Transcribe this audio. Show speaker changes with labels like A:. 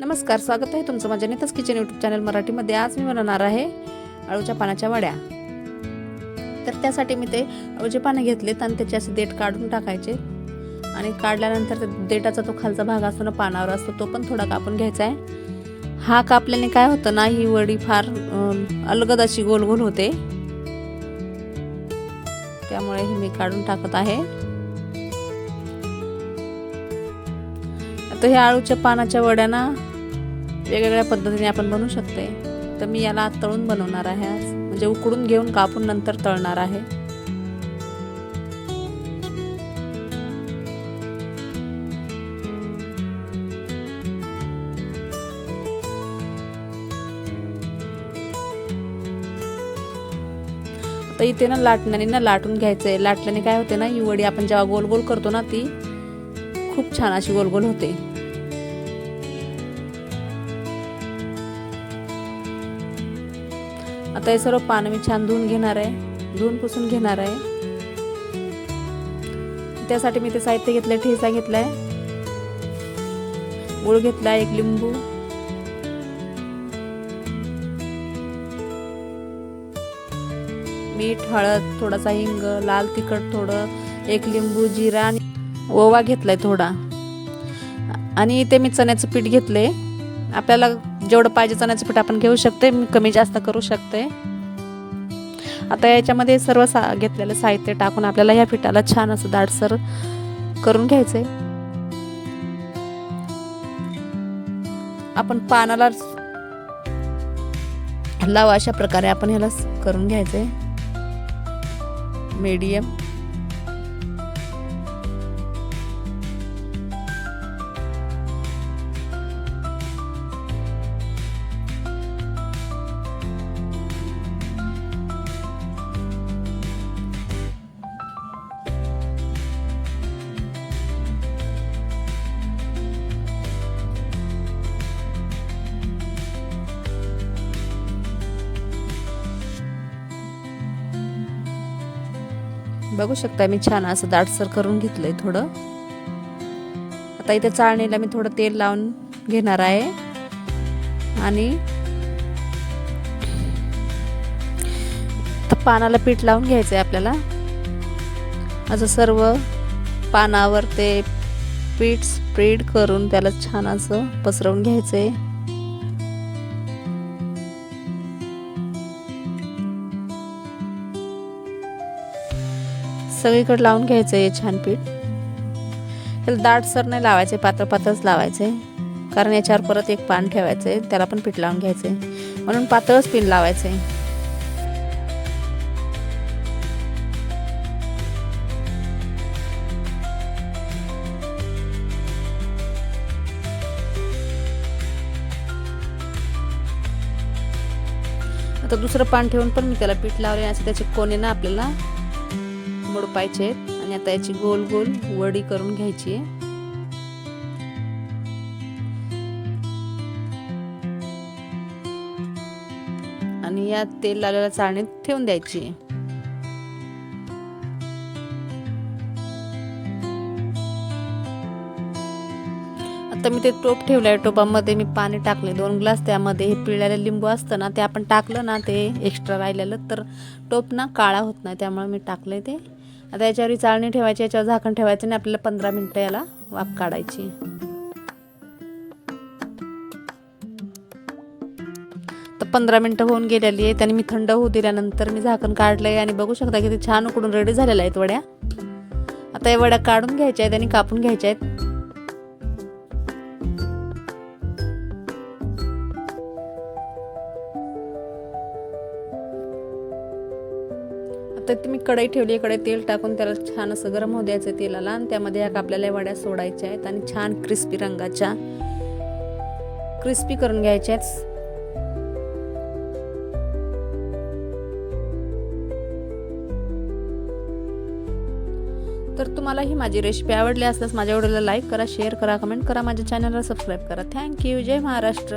A: नमस्कार स्वागत आहे तुमचं माझ्या नेतच किचन यूट्यूब चॅनल मराठीमध्ये. आज मी बनवणार आहे अळूच्या पानाच्या वड्या. तर त्यासाठी मी ते अळूचे पानं घेतलेत आणि त्याचे असे देठ काढून टाकायचे. आणि काढल्यानंतर देठाचा तो खालचा भाग असतो ना पानावर असतो तो पण थोडा कापून घ्यायचा आहे. हा कापल्याने काय होतं ना ही वडी फार अलगद अशी गोल गोल होते. त्यामुळे ही मी काढून टाकत आहे. तर ह्या आळूच्या पानाच्या वड्या ना वेगवेगळ्या पद्धतीने आपण बनवू शकते. तर मी याला तळून बनवणार आहे आज. म्हणजे उकडून घेऊन कापून नंतर तळणार आहे. तर इथे ना लाटण्याने ना लाटून घ्यायचं आहे लाटल्याने काय होते ना ही वडी आपण जेव्हा गोल गोल करतो ना ती खूप छान अशी गोल गोल होते. आता हे सर्व पानं मी छान धुवून घेणार आहे. धुवून पुसून घेणार आहे. त्यासाठी मी ते साहित्य घेतलंय ठेचा घेतलाय. गुळ घेतलाय एक लिंबू. मीठ हळद थोडासा हिंग लाल तिखट थोडं एक लिंबू जिरा आणि ओवा घेतलाय थोडा. आणि इथे मी चण्याचं पीठ घेतले आपल्याला जेवढं पाहिजे चण्याचं पीठ आपण घेऊ शकते मी कमी जास्त करू शकते. आता याच्यामध्ये सर्व सा घेतलेलं साहित्य टाकून आपल्याला ह्या पिठाला छान असं दाटसर करून घ्यायचंय. आपण पानाला लावा अशा प्रकारे आपण ह्याला करून घ्यायचंय. मीडियम. बघू शकता मी छान असं दाटसर करून घेतलंय थोडं. आता इथे चाळणीला मी थोडं तेल लावून घेणार आहे. आणि पानाला पीठ लावून घ्यायचं आहे आपल्याला. असं सर्व पानावर ते पीठ स्प्रेड करून त्याला छान असं पसरवून घ्यायचं आहे सगळीकडे लावून घ्यायचं आहे छान पीठ. त्याला दाटसर नाही लावायचे पातळ पातळच लावायचे. कारण याच्यावर परत एक पान ठेवायचं आहे त्याला पण पीठ लावून घ्यायचं. म्हणून पातळच पीठ लावायचं. आहे आता दुसरं पान ठेवून पण मी त्याला पीठ लावले असे त्याचे कोणे ना आपल्याला मोडपायचे आहेत आणि आता याची गोल गोल वडी करून घ्यायची आहे. आणि या तेल लावलेल्या चाळणीत ठेवून द्यायची आहे. आता मी ते टोप ठेवलंय. टोपामध्ये मी पाणी टाकले दोन ग्लास त्यामध्ये हे पिळलेलं लिंबू असतं ना ते आपण टाकलं ना ते एक्स्ट्रा राहिलेलं तर टोप ना काळा होत नाही त्यामुळे मी टाकले ते. आता याच्यावर चाळणी ठेवायची याच्यावर झाकण ठेवायचं आणि आपल्याला पंधरा मिनटं याला वाफ काढायची. तर पंधरा मिनटं होऊन गेलेली आहे. त्याने मी थंड होऊ दिल्यानंतर मी झाकण काढलंय आणि बघू शकता की ते छान उकडून रेडी झालेल्या आहेत वड्या. आता या वड्या काढून घ्यायच्या आहेत आणि कापून घ्यायच्या आहेत. तर मी कढई ठेवली आहे. कढई तेल टाकून त्याला छान असं गरम होऊ द्यायचं तेलाला. आणि त्यामध्ये या कापलेल्या वड्या सोडायच्या आहेत आणि छान क्रिस्पी रंगाच्या क्रिस्पी करून घ्यायच्या आहेत. तर तुम्हाला ही माझी रेसिपी आवडली असल्यास माझ्या व्हिडिओला लाईक करा शेअर करा कमेंट करा. माझ्या चॅनलला सबस्क्राईब करा. थँक्यू जय महाराष्ट्र.